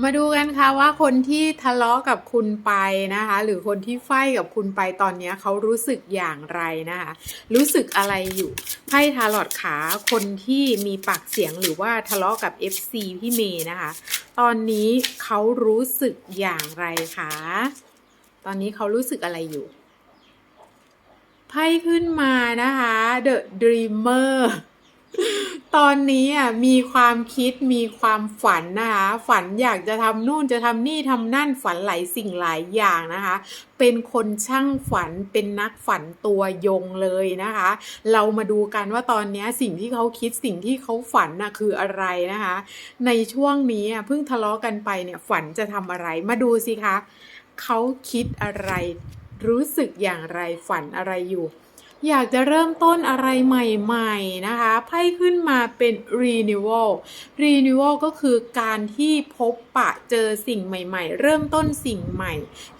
มาดูกันค่ะว่าคนที่ทะเลาะกับคุณไปนะคะ หรือคนที่ไฟกับคุณไปตอนนี้เขารู้สึกอย่างไรนะคะ รู้สึกอะไรอยู่ไพ่ทาลอตขาคนที่มีปากเสียงหรือว่าทะเลาะกับ FC พี่เมย์นะคะ ตอนนี้เขารู้สึกอย่างไรคะตอนนี้เขารู้สึกอะไรอยู่ไพ่ขึ้นมานะคะ The Dreamer ตอนนี้อะมีความคิดมีความฝันนะคะ ฝันอยากจะทำนู่นจะทำนี่ทำนั่นฝันหลายสิ่งหลายอย่างนะคะ เป็นคนช่างฝันเป็นนักฝันตัวยงเลยนะคะ เรามาดูกันว่าตอนนี้สิ่งที่เขาคิดสิ่งที่เขาฝันน่ะคืออะไรนะคะ ในช่วงนี้อะเพิ่งทะเลาะกันไปเนี่ยฝันจะทำอะไรมาดูสิคะเขาคิดอะไร รู้สึกอย่างไรฝันอะไรอยู่ อยากจะเริ่มต้นอะไรใหม่ๆนะคะไพ่ขึ้นมาเป็น renewal renewal ก็คือการที่พบปะเจอสิ่งใหม่ๆ เริ่มต้นสิ่งใหม่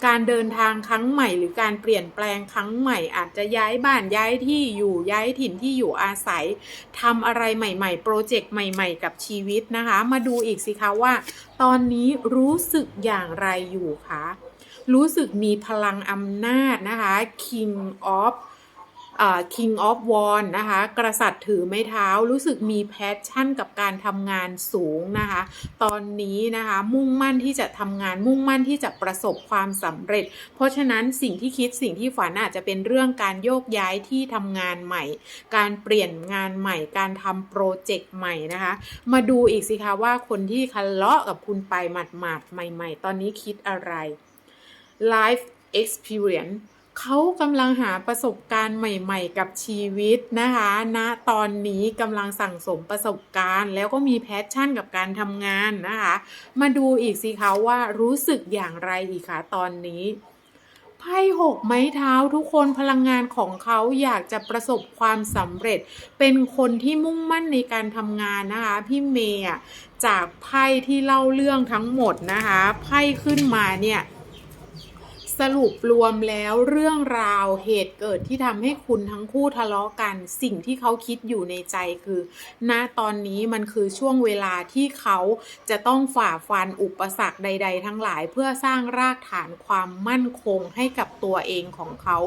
การเดินทางครั้งใหม่ หรือการเปลี่ยนแปลงครั้งใหม่ อาจจะย้ายบ้านย้ายที่อยู่ย้ายถิ่นที่อยู่อาศัยทำอะไรใหม่ๆ โปรเจกต์ใหม่ ๆ กับชีวิตนะคะ มาดูอีกสิคะว่า ตอนนี้รู้สึกอย่างไรอยู่คะรู้สึกมีพลังอำนาจนะคะ King of อ่า King of w a n นะคะ กษัตริย์ถือไม้เท้ารู้สึกมีแพชชั่นกับการทำงานสูงนะคะ ตอนนี้นะคะมุ่งมั่นที่จะทำงานมุ่งมั่นที่จะประสบความสำเร็จ เพราะฉะนั้นสิ่งที่คิดสิ่งที่ฝันอาจจะเป็นเรื่องการโยกย้ายที่ทำงานใหม่ การเปลี่ยนงานใหม่ การทำโปรเจกต์ใหม่นะคะ มาดูอีกสิคะว่าคนที่ทะเลาะกับคุณไปหมาดๆใหม่ ๆ ตอนนี้คิดอะไร life experience เขากำลังหาประสบการณ์ใหม่ ๆ กับชีวิตนะคะณนะตอนนี้กำลังสั่งสมประสบการณ์ แล้วก็มีแพชชั่นกับการทำงานนะคะ มาดูอีกสิคะว่ารู้สึกอย่างไรอีกคะตอนนี้ไพ่หกไม้เท้าทุกคนพลังงานของเขาอยากจะประสบความสำเร็จ เป็นคนที่มุ่งมั่นในการทำงานนะคะพี่เมย์จากไพ่ที่เล่าเรื่องทั้งหมดนะคะไพ่ขึ้นมาเนี่ย สรุปรวมแล้วเรื่องราวเหตุเกิดที่ทำให้คุณทั้งคู่ทะเลาะกัน สิ่งที่เขาคิดอยู่ในใจคือ ณ ตอนนี้มันคือช่วงเวลาที่เขาจะต้องฝ่าฟันอุปสรรคใด ๆ ทั้งหลายเพื่อสร้างรากฐานความมั่นคงให้กับตัวเองของเขา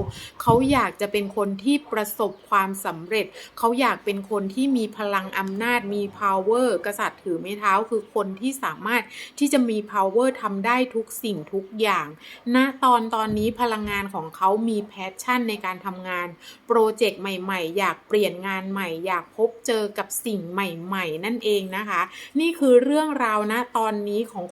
เขาอยากจะเป็นคนที่ประสบความสำเร็จ เขาอยากเป็นคนที่มีพลังอำนาจมี power กษัตริย์ถือไม้เท้าคือคนที่สามารถที่จะมี power ทำได้ทุกสิ่งทุกอย่างณตอนตอนนี้พลังงานของเขามีแพชชั่นในการทำงาน โปรเจกต์ใหม่ๆ อยากเปลี่ยนงานใหม่ อยากพบเจอกับสิ่งใหม่ ๆ นั่นเองนะคะ นี่คือเรื่องราวนะตอนนี้ของ